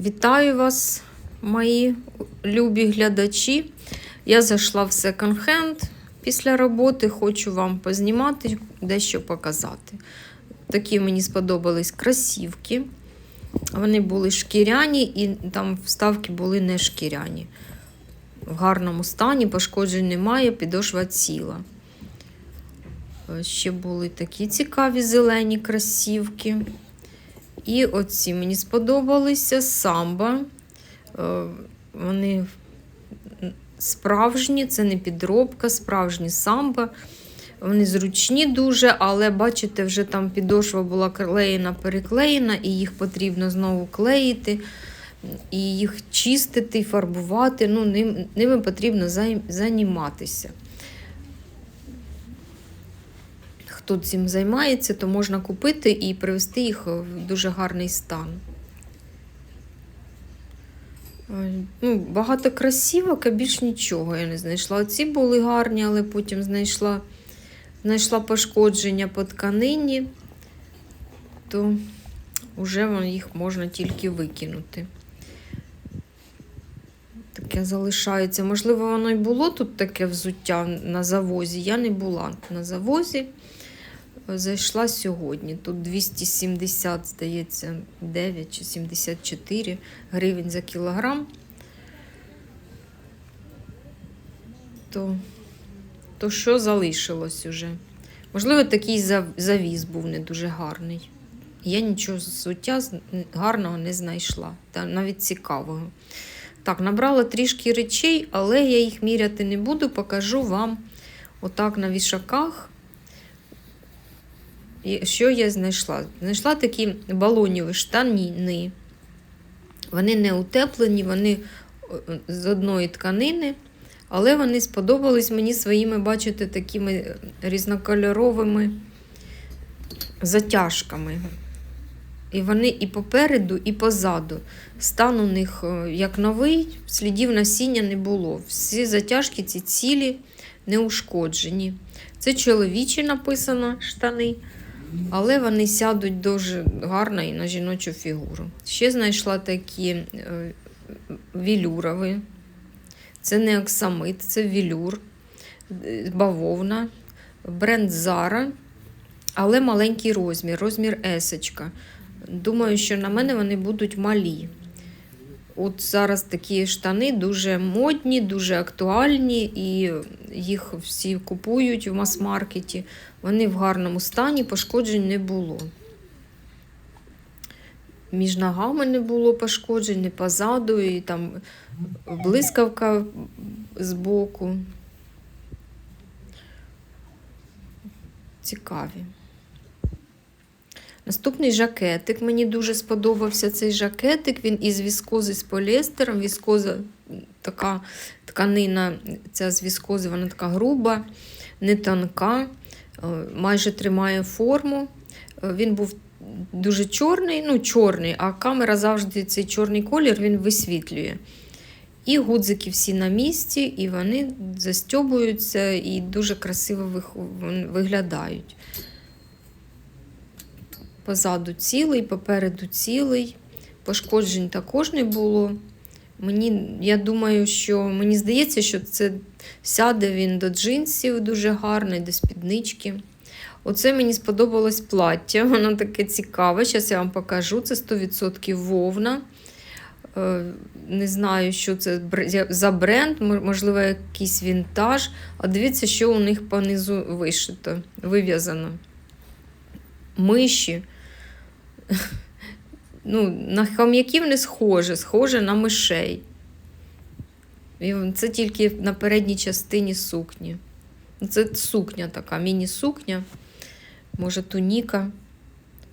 Вітаю вас, мої любі глядачі. Я зайшла в секонд-хенд після роботи, хочу вам познімати, дещо показати. Такі мені сподобались красівки. Вони були шкіряні і там вставки були не шкіряні. В гарному стані, пошкоджень немає, підошва ціла. Е, Ще були такі цікаві зелені красівки. І оці мені сподобалися самба. Е, Вони справжні, це не підробка, справжні самба. Вони зручні дуже, але бачите, вже там підошва була клеєна, переклеєна, і їх потрібно знову клеїти, і їх чистити, фарбувати. Ну, ними потрібно зай- займатися. Хто цим займається, то можна купити і привести їх в дуже гарний стан. Е, Ну, багато красівок, а більш нічого я не знайшла. Оці були гарні, але потім знайшла, знайшла пошкодження по тканині, то вже їх можна тільки викинути. Таке залишається. Можливо, воно й було тут таке взуття на завозі. Я не була на завозі. Зайшла сьогодні. Тут 270, здається, 9 чи 74 гривень за кілограм. То, то що залишилось уже? Можливо, такий завіз був не дуже гарний. Я нічого з- гарного не знайшла, та навіть цікавого. Так, набрала трішки речей, але я їх міряти не буду, покажу вам отак на вішаках. І що я знайшла? Знайшла такі балоніві штаніни. Вони не утеплені, вони е, з одної тканини, але вони сподобались мені своїми, бачите, такими різнокольоровими затяжками. І вони і попереду, і позаду. Стан у них е, як новий, слідів насіння не було. Всі затяжки ці цілі не ушкоджені. Це чоловічі написано штани, але вони сядуть дуже гарно і на жіночу фігуру. Ще знайшла такі е, вілюрові. Це не оксамит, це вілюр, е, бавовна, бренд Zara, але маленький розмір, розмір есочка. Думаю, що на мене вони будуть малі. От зараз такі штани дуже модні, дуже актуальні, і їх всі купують в мас-маркеті. Вони в гарному стані, пошкоджень не було. Між ногами не було пошкоджень, не позаду, і там блискавка збоку. Цікаві. Наступний жакетик. Мені дуже сподобався цей жакетик. Він із віскози з поліестером. Віскоза така тканина, ця з віскози, вона така груба, не тонка, е, майже тримає форму. Е, Він був дуже чорний, ну чорний, а камера завжди цей чорний колір він висвітлює. І гудзики всі на місці, і вони застьобуються і дуже красиво виглядають. Позаду цілий, попереду цілий. Пошкоджень також не було. Мені, я думаю, що мені здається, що це сяде він до джинсів дуже гарний, до спіднички. Оце мені сподобалось плаття, воно таке цікаве. Зараз я вам покажу. Це 100% вовна. Е, Не знаю, що це за бренд, можливо, якийсь вінтаж. А дивіться, що у них понизу вишито, вив'язано. Миші. Ну, на хом'яків не схоже, схоже на мишей. І це тільки на передній частині сукні. Ну, Це сукня така, міні-сукня, може туніка.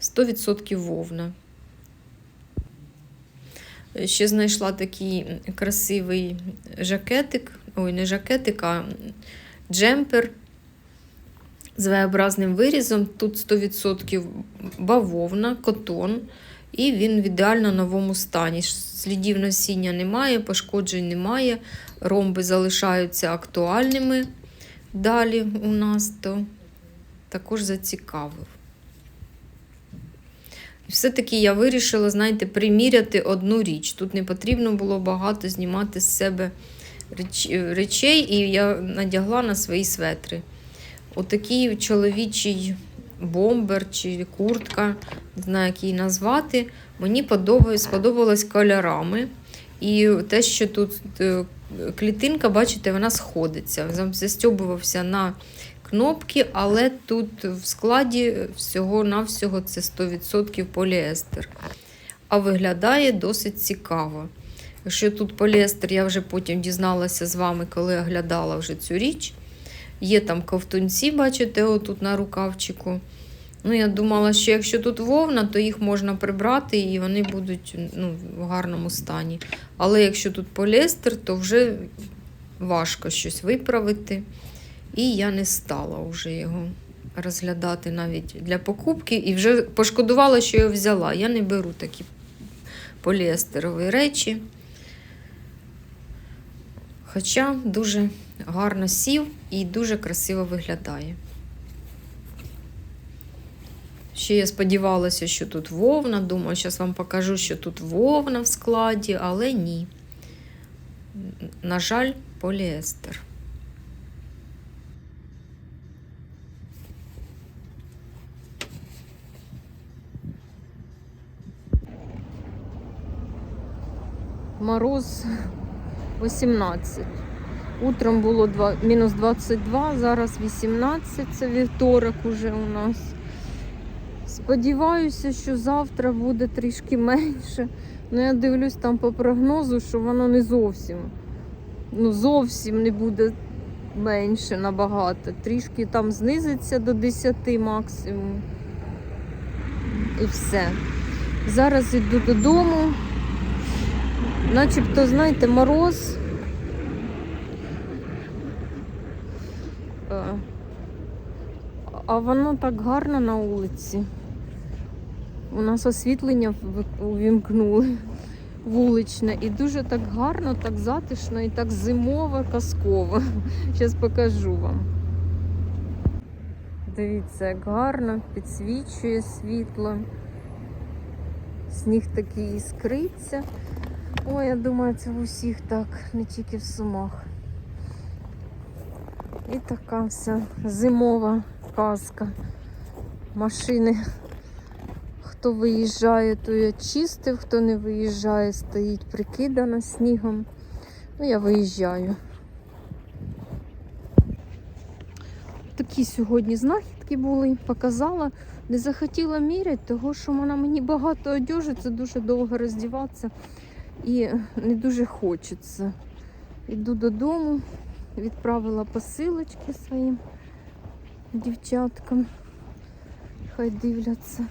100% вовна. Ще знайшла такий красивий жакетик, ой, не жакетик, а джемпер з V-образним вирізом. Тут 100% бавовна, котон, і він в ідеально новому стані. Слідів насіння немає, пошкоджень немає, ромби залишаються актуальними. Далі у нас то також зацікавив. Все-таки я вирішила, знаєте, приміряти одну річ. Тут не потрібно було багато знімати з себе речей, і я надягла на свої светри. Отакий чоловічий бомбер чи куртка, не знаю, як її назвати. Мені сподобалось кольорами. І те, що тут е, клітинка, бачите, вона сходиться. Застьобувався на кнопки, але тут в складі всього-навсього це 100% поліестер. А виглядає досить цікаво. Якщо тут поліестер, я вже потім дізналася з вами, коли оглядала вже цю річ. Є там ковтунці, бачите, отут на рукавчику. Ну, я думала, що якщо тут вовна, то їх можна прибрати і вони будуть ну, в гарному стані. Але якщо тут поліестер, то вже важко щось виправити. І я не стала вже його розглядати навіть для покупки. І вже пошкодувала, що я взяла. Я не беру такі поліестерові речі. Хоча дуже гарно сів і дуже красиво виглядає. Ще я сподівалася, що тут вовна. Думаю, зараз вам покажу, що тут вовна в складі, але ні. На жаль, поліестер. Мороз 18. Утром було два, мінус 22, зараз 18, це вівторок уже у нас. Сподіваюся, що завтра буде трішки менше. Ну, я дивлюсь там по прогнозу, що воно не зовсім. Ну, зовсім не буде менше набагато. Трішки там знизиться до 10 максимум. І все. Зараз йду додому. Начебто, знаєте, мороз. Е, А воно так гарно на вулиці. У нас освітлення увімкнули вуличне. І дуже так гарно, так затишно і так зимово, казково. Зараз покажу вам. Дивіться, як гарно підсвічує світло. Сніг такий іскриться. Ой, я думаю, це в усіх так, не тільки в сумах. І така вся зимова казка. Машини. Хто виїжджає, то я чистив, хто не виїжджає, стоїть прикидано снігом. Ну, я виїжджаю. Такі сьогодні знахідки були, показала. Не захотіла міряти, тому що вона мені багато одежі, це дуже довго роздіватися і не дуже хочеться. Іду додому, відправила посилочки своїм дівчаткам. Хай дивляться.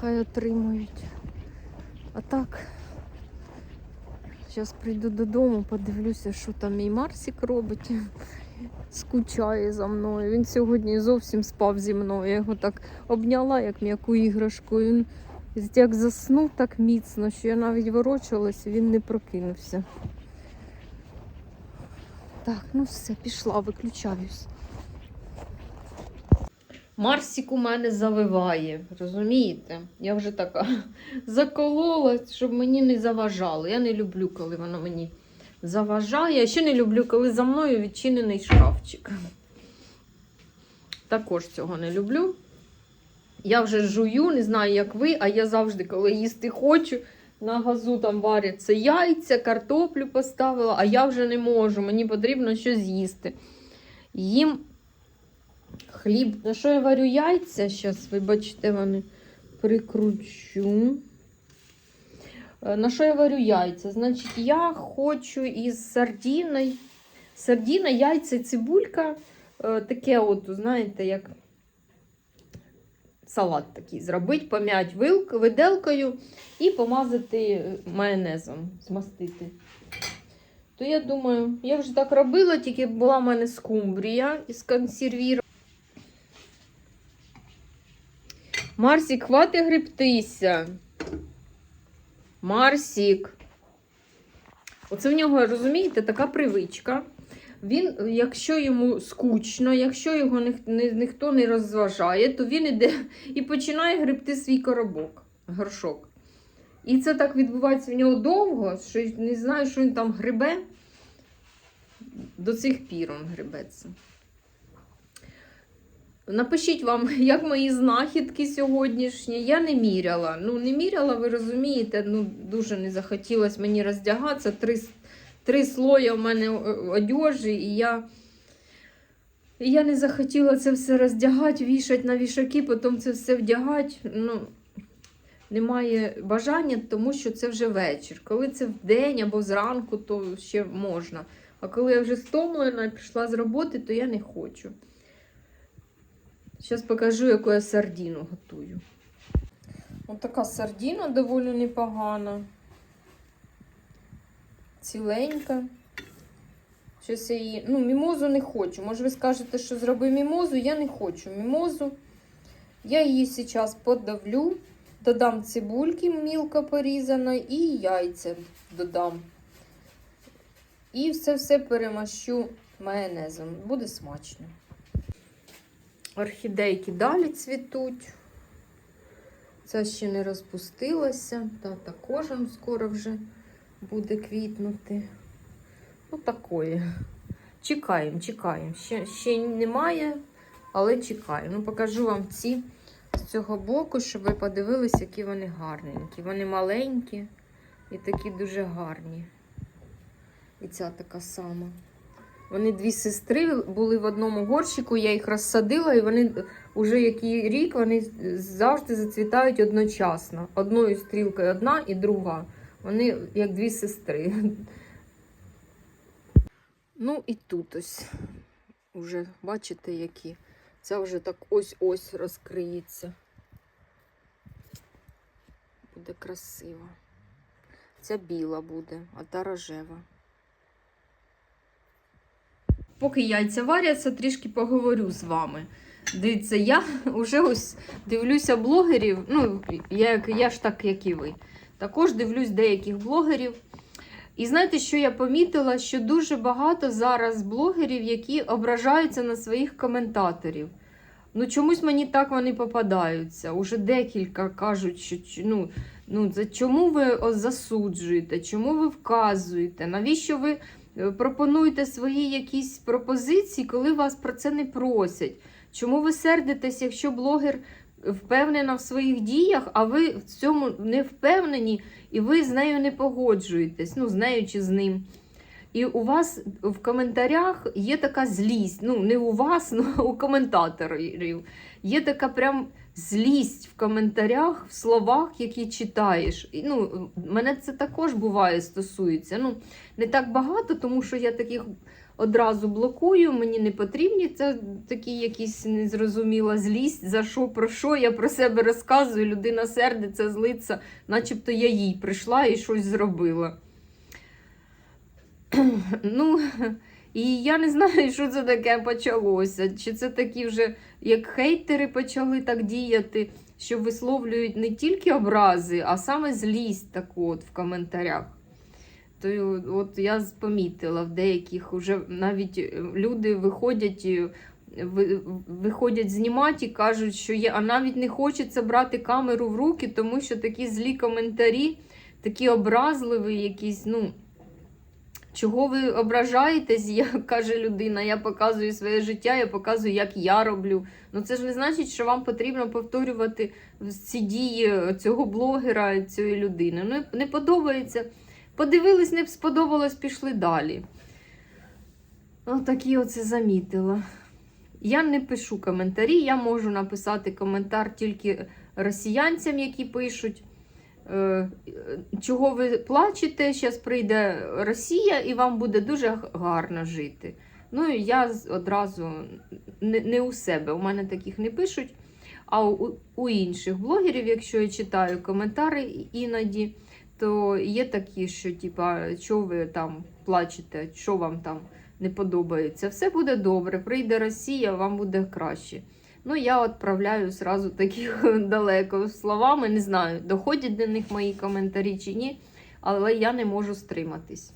Хай отримують. А так, зараз прийду додому, подивлюся, що там мій Марсик робить. Скучає за мною. Він сьогодні зовсім спав зі мною. Я його так обняла, як м'яку іграшку. Він як заснув так міцно, що я навіть ворочалась, він не прокинувся. Так, ну все, пішла, виключаюсь. Марсик у мене завиває, розумієте? Я вже така закололась, щоб мені не заважало. Я не люблю, коли воно мені заважає. А ще не люблю, коли за мною відчинений шкафчик. Також цього не люблю. Я вже жую, не знаю, як ви, а я завжди, коли їсти хочу, на газу там варяться яйця, картоплю поставила, а я вже не можу, мені потрібно щось з'їсти. Їм хліб. На що я варю яйця? Зараз, ви бачите, вони прикручу. Е, На що я варю яйця? Значить, я хочу із сардіною. Сардіна, яйця, цибулька. е, Таке, от, знаєте, як салат такий зробити, пом'ять виделкою і помазати майонезом, змастити. То я думаю, я вже так робила, тільки була в мене скумбрія із консервіру. Марсік, хвати гребтися. Марсік. Оце в нього, розумієте, така привичка. Він, якщо йому скучно, якщо його ні, ні- ніхто не розважає, то він іде і починає гребти свій коробок, горшок. І це так відбувається в нього довго, що не знаю, що він там грибе. До цих пір він грибеться. Напишіть вам, як мої знахідки сьогоднішні. Я не міряла. Ну, не міряла, ви розумієте, ну, дуже не захотілося мені роздягатися. Три, три слоя у мене одежі, і я, і я не захотіла це все роздягати, вішати на вішаки, потім це все вдягати. Ну, немає бажання, тому що це вже вечір. Коли це вдень або зранку, то ще можна. А коли я вже стомлена і прийшла з роботи, то я не хочу. Зараз покажу, яку я сардіну готую. Ось така сардіна доволі непогана. Ціленька. Щось я її. Ну, мімозу не хочу. Може, ви скажете, що зроби мімозу. Я не хочу мімозу. Я її зараз подавлю, додам цибульки мілко порізано і яйця додам. І все-все перемащу майонезом. Буде смачно. Орхідейки далі цвітуть. Ця ще не розпустилася, та також скоро вже буде квітнути. Ну, такої. Чекаємо, чекаємо. Ще, ще немає, але чекаємо. Ну, покажу вам ці з цього боку, щоб ви подивилися, які вони гарненькі. Вони маленькі і такі дуже гарні. І ця така сама. Вони дві сестри були в одному горщику, я їх розсадила, і вони вже який рік вони завжди зацвітають одночасно. Одною стрілкою одна і друга. Вони як дві сестри. Ну і тут ось. Уже бачите, які. Ця вже так ось-ось розкриється. Буде красиво. Ця біла буде, а та рожева. Поки яйця варяться, трішки поговорю з вами. Дивіться, я вже ось дивлюся блогерів. Ну, я, я ж так, як і ви. Також дивлюсь деяких блогерів. І знаєте, що я помітила? Що дуже багато зараз блогерів, які ображаються на своїх коментаторів. Ну, чомусь мені так вони попадаються. Уже декілька кажуть, що ну, ну, чому ви засуджуєте, чому ви вказуєте, навіщо ви е, пропонуєте свої якісь пропозиції, коли вас про це не просять? Чому ви сердитесь, якщо блогер впевнена в своїх діях, а ви в цьому не впевнені, і ви з нею не погоджуєтесь, ну, з нею чи з ним. І у вас в коментарях є така злість. Ну, не у вас, ну у коментаторів. Є така прям злість в коментарях, в словах, які читаєш. І, ну, мене це також буває стосується. Ну, не так багато, тому що я таких одразу блокую, мені не потрібні. Це такі якісь незрозуміла злість, за що, про що я про себе розказую. Людина сердиться, злиться, начебто я їй прийшла і щось зробила. Ну, і я не знаю, що це таке почалося. Чи це такі вже, як хейтери почали так діяти, що висловлюють не тільки образи, а саме злість таку от в коментарях. То от я помітила в деяких вже навіть е, люди виходять. е, Виходять знімати і кажуть, що є, а навіть не хочеться брати камеру в руки, тому що такі злі коментарі, такі образливі, якісь, ну, Чого ви ображаєтесь, я, каже людина, я показую своє життя, я показую, як я роблю. Ну це ж не значить, що вам потрібно повторювати ці дії цього блогера, цієї людини. Ну, не подобається. Подивились, не сподобалось, пішли далі. Отакі оце замітила. Я не пишу коментарі, я можу написати коментар тільки росіянцям, які пишуть. Е, чого ви плачете, зараз прийде Росія і вам буде дуже гарно жити. Ну, і я одразу не, у себе, у мене таких не пишуть. А у інших блогерів, якщо я читаю коментари іноді, то є такі, що типа, що ви там плачете, що вам там не подобається. Все буде добре, прийде Росія, вам буде краще. Ну, я відправляю зразу таких далеко словами, не знаю, доходять до них мої коментарі чи ні, але я не можу стриматись.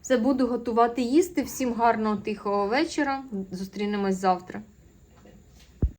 Все буду готувати їсти. Всім гарного тихого вечора. Зустрінемось завтра.